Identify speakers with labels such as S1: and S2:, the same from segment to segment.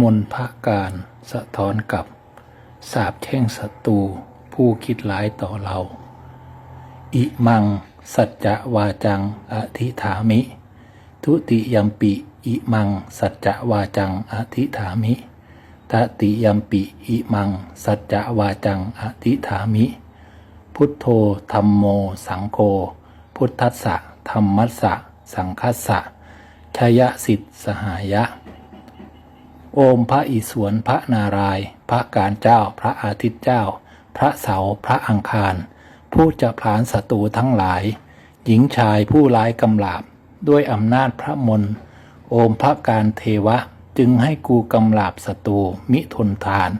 S1: มนพระการสะท้อนกับสาบแช่งศัตรูผู้คิดร้ายต่อเรา อิมัง สัจจะวาจัง อธิฐามิ ทุติยัมปิ อิมัง สัจจะวาจัง อธิฐามิตติยัมปิอิมัง สัจจะวาจัง อธิฐามิ พุทโธธรรมโม สังโฆพุทธัสสะธรรมัสสะ สังคัสสะชยสิทธสหายะ โอมพระอิศวรพระนาราย พระการเจ้า พระอาทิตย์เจ้า พระเสาพระอังคาร ผู้จะผลานศัตรูทั้งหลาย หญิงชายผู้ร้ายกำลาบด้วยอำนาจพระมนต์โอมพระการเทวะจึงให้กูกำลาบศัตรูมิทนทาน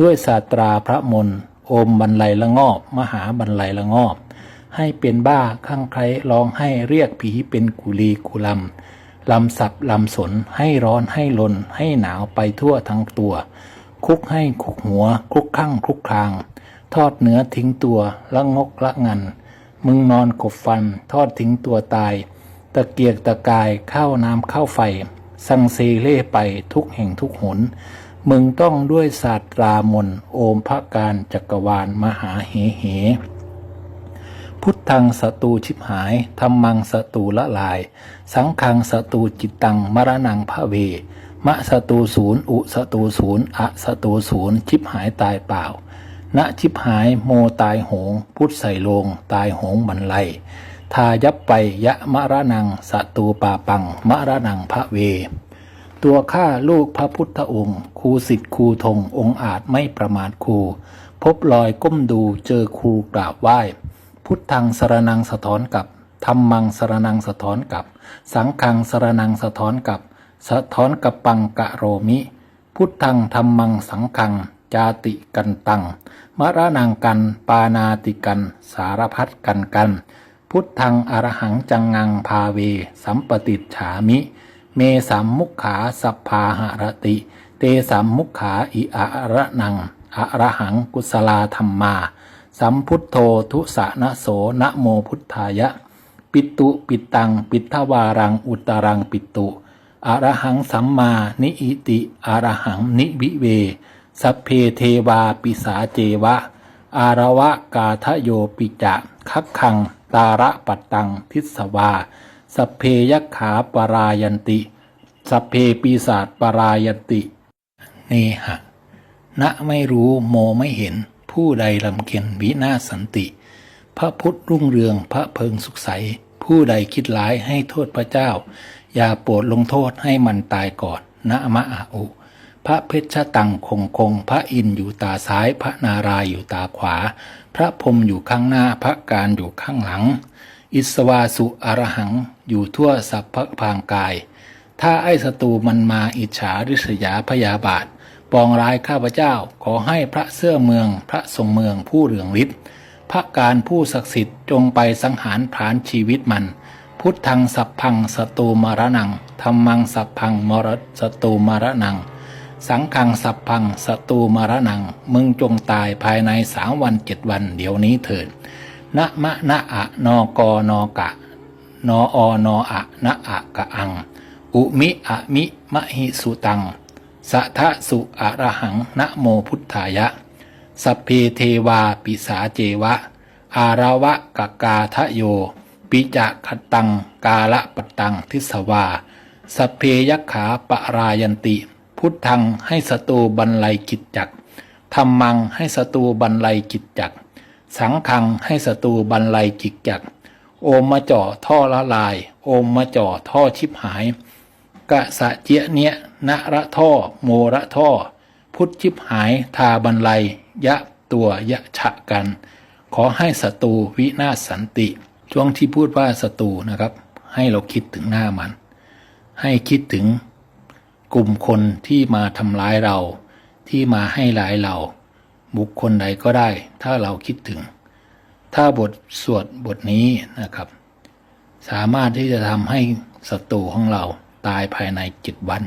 S1: ด้วยศาตราพระมนต์โอมบรรลัยละงอบ มหาบรรลัยละงอบ ให้เป็นบ้าข้างใครร้องให้เรียกผีเป็นกุลีกุลำ ลำสับลำสนให้ร้อนให้ลน ให้หนาวไปทั่วทั้งตัว คุกให้คุกหัว คุกข้างคุกคลาง ทอดเนื้อทิ้งตัวละงกละงัน มึงนอนกบฟัน ทอดทิ้งตัวตาย ตะเกียกตะกายเข้าน้ำเข้าไฟ สังเซเล่ไปทุกแห่งทุกหน มึงต้องด้วยศาสตรามนโอมพระการจักรวาลมหาเหเห พุทธังสตูชิบหายธรรมังสตูละลาย สังขังสตูจิตตังมรณังพระเว มะสตูศูนย์อุสตูศูนย์อะสตูศูนย์ชิบหายตายเปล่า ณชิบหายโมตายโหง พุทธใส่ลง ตายโหงบรรลัยทายับไปยะมรณังสตูปาปังมรณังพระเว ตัวข้าลูกพระพุทธองค์ครูสิทธิ์ครูธงองค์อาจไม่ประมาทครู พบรอยก้มดูเจอครูกราบไหว้ พุทธังสรนังสะท้อนกับธรรมังสรนังสะท้อนกับ สังฆังสรนังสะท้อนกับ สะท้อนกับปังกะโรมิ พุทธังธรรมังสังฆัง จาติกันตัง มรณังกัน ปานาติกัน สารพัดกันกัน พุทธังอรหังจังงังพาเว สัมปติฉามิ เมสัมมุขขาสัพพาหรติ เตสัมมุขขาอิอะระนังอะระหังกุศลาธรรมา สัมพุทโธทุสะนะโสนะโมพุทธายะ ปิตุปิตัง ปิทวารัง อุตรังปิตุอรหังสัมมานิอิติอรหังนิวิเว สัพเพเทวาปิสาเจวะ อารวะกาทะโยปิจะคักขัง ตาระปัตตังทิสวา สัพเพยขาปรายันติ สัพเพปีศาจปรายันติ เนหะ ณไม่รู้โมไม่เห็น ผู้ใดลำเค็นวินาศสันติ พระพุทธรุ่งเรืองพระเพิงสุขใส ผู้ใดคิดร้ายให้โทษพระเจ้า อย่าโปรดลงโทษให้มันตายก่อน นะมะอาอุ พระเพชรตังคงคง พระอินอยู่ตาซ้าย พระนารายอยู่ตาขวา พระพรมอยู่ข้างหน้า พระการอยู่ข้างหลัง อิสวาสุอรหัง อยู่ทั่วสัพพพางกาย ถ้าไอ้ศัตรูมันมาอิจฉาริษยาพยาบาท ปองร้ายข้าพเจ้าขอให้พระเสื้อเมืองพระทรงเมืองผู้เหลืองฤทธิ์พระการผู้ศักดิ์สิทธิ์จงไปสังหารผลานชีวิตมัน พุทธังสัพพังสตูมรณังธรรมังสัพพังมรสตูมรณัง สังฆังสัพพังสตูมรณัง มึงจงตายภายในสามวันเจ็ดวันเดี๋ยวนี้เถิดนะมะนะอะนอกอนอกะ นออนออะนะอะกะอัง อุมิอะมิมะหิสุตัง สัทะสุอะระหังนะโมพุทธายะ สัพเพเทวาปิสาเจวะ อาราวะกะกาทะโย ปิจะคตังกาละปตังทิสวา สัพเพยักขาปะรายันติ พุทธังให้สตูบรรลัยกิจจักธรรมังให้สตูบรรลัยกิจจัก สังฆังให้สตูบรรลัยกิจจัก โอมมาจ่อท่อละลาย โอมมาจ่อท่อชิบหาย กะสะเจียเนียนะระท่อ โมระท่อ พุทธชิบหายทาบรรลัยยะตัวยะฉะกัน ขอให้ศัตรูวินาศสันติ ช่วงที่พูดว่าศัตรูนะครับ ให้เราคิดถึงหน้ามัน ให้คิดถึงกลุ่มคนที่มาทำร้ายเรา ที่มาให้ร้ายเรา บุคคลใดก็ได้ ถ้าเราคิดถึง ถ้าบทสวดบทนี้นะครับ สามารถที่จะทำให้ศัตรูของเรา ตายภายในจิตวัน